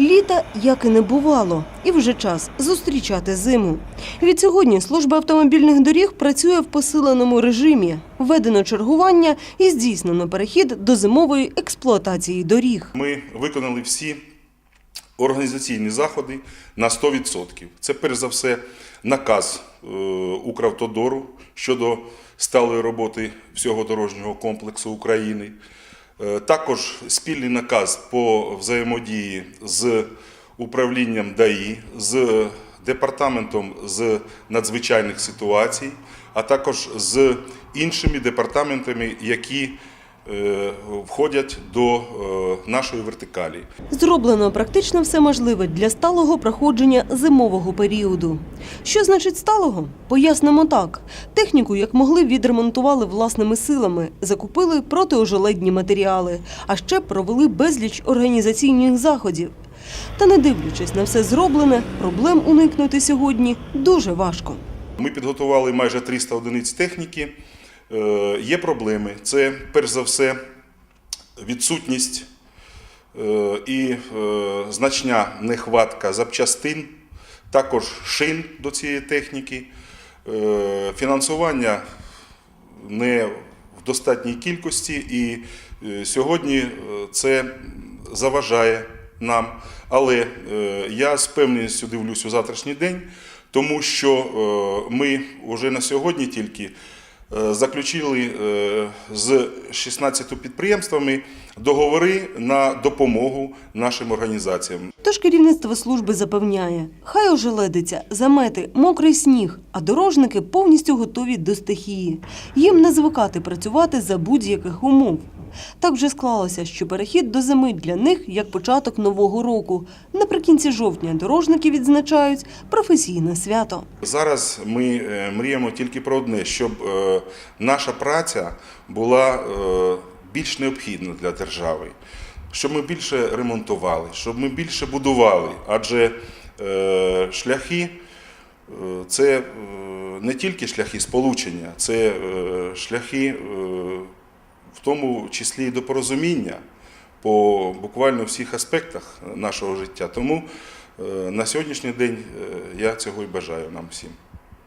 Літа як і не бувало, і вже час зустрічати зиму. Відсьогодні служба автомобільних доріг працює в посиленому режимі. Введено чергування і здійснено перехід до зимової експлуатації доріг. Ми виконали всі організаційні заходи на 100%. Це перш за все наказ е, Укравтодору щодо сталої роботи всього дорожнього комплексу України. Е, Також спільний наказ по взаємодії з управлінням ДАІ, з департаментом з надзвичайних ситуацій, а також з іншими департаментами, які входять до е, нашої вертикалі. Зроблено практично все можливе для сталого проходження зимового періоду. Що значить сталого? Пояснимо так: техніку, як могли, відремонтували власними силами, закупили протиожеледні матеріали, а ще провели безліч організаційних заходів. Та не дивлячись на все зроблене, проблем уникнути сьогодні дуже важко. Ми підготували майже 300 одиниць техніки. Е, Є проблеми. Це перш за все відсутність е, і е, значна нехватка запчастин, також шин до цієї техніки, фінансування не в достатній кількості, і сьогодні це заважає нам. Але я з певністю дивлюсь у завтрашній день, тому що ми вже на сьогодні тільки заключили е, з 16 підприємствами договори на допомогу нашим організаціям. Тож керівництво служби запевняє, хай ожеледиться, замети, мокрий сніг, а дорожники повністю готові до стихії. Їм не звикати працювати за будь-яких умов. Так вже склалося, що перехід до зими для них як початок нового року. Наприкінці жовтня дорожники відзначають професійне свято. Зараз ми е, мріємо тільки про одне, щоб е, наша праця була е, більш необхідна для держави, щоб ми більше ремонтували, щоб ми більше будували, адже шляхи це не тільки шляхи сполучення, це шляхи в тому числі і до порозуміння по буквально всіх аспектах нашого життя. Тому е, на сьогоднішній день е, я цього і бажаю нам всім.